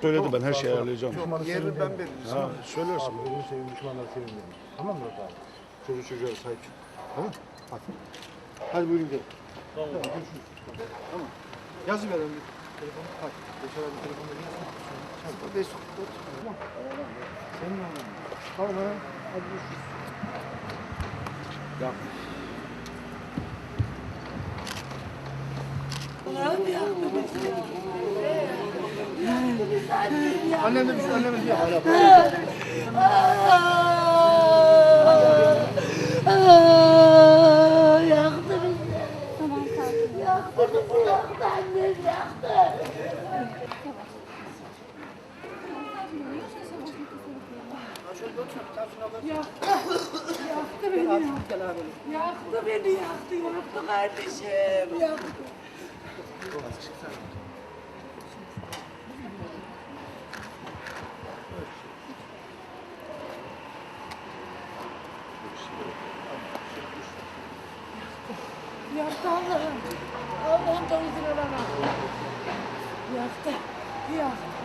Söyledi ben her şeyi ayarlayacağım. Yerini ben veririm. Ha, söylersin. Abi gözünü seveyim düşmanları seveyim dedim. Tamam mı Murat abi? Çocuk çocuğa sahip çık. Tamam Hadi. Hadi buyurun gidelim. Tamam. görüşürüz. Tamam. Yazı verelim bir telefonu. Hadi. Geçer abi telefonla gelsin. Çabuk. Beş otur. Tamam. Senin oğlun. Tamam. Hadi görüşürüz. Ya. Annem demiş, annem demiş. Hala Aa, yaktı bizi. Yaktı bizi, yaktı annem yaktı. Yaktı beni, yaktı beni, yaktı, yaktı kardeşim, yaktı. Yaktı Allah'ım. Allah'ım temizliğine bana. Yaktı. Yaktı.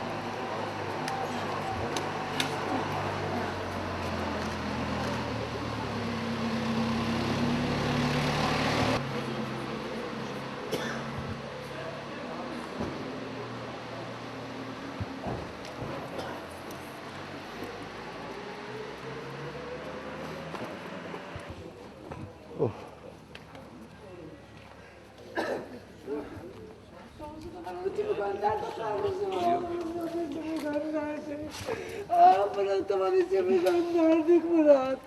Gönderdi. Aa Murat aman ismi gönderdik Murat.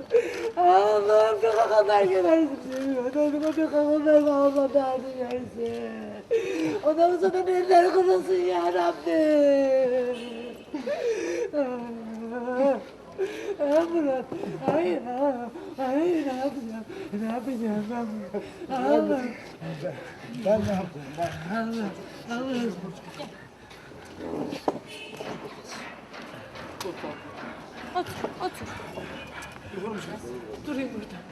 Allah'ım ne kadar gelersin diyor. Dedim o ne kadar alma derdi yersin. Ondan sonra eller kurusun ya Rabbim. Murat, hayır, ha, hayır, yapacağım, ne yapacağım bunu? Allah. Ben ne yaptım? Ben Allah, Allah. Otur, otur. Durayım burada.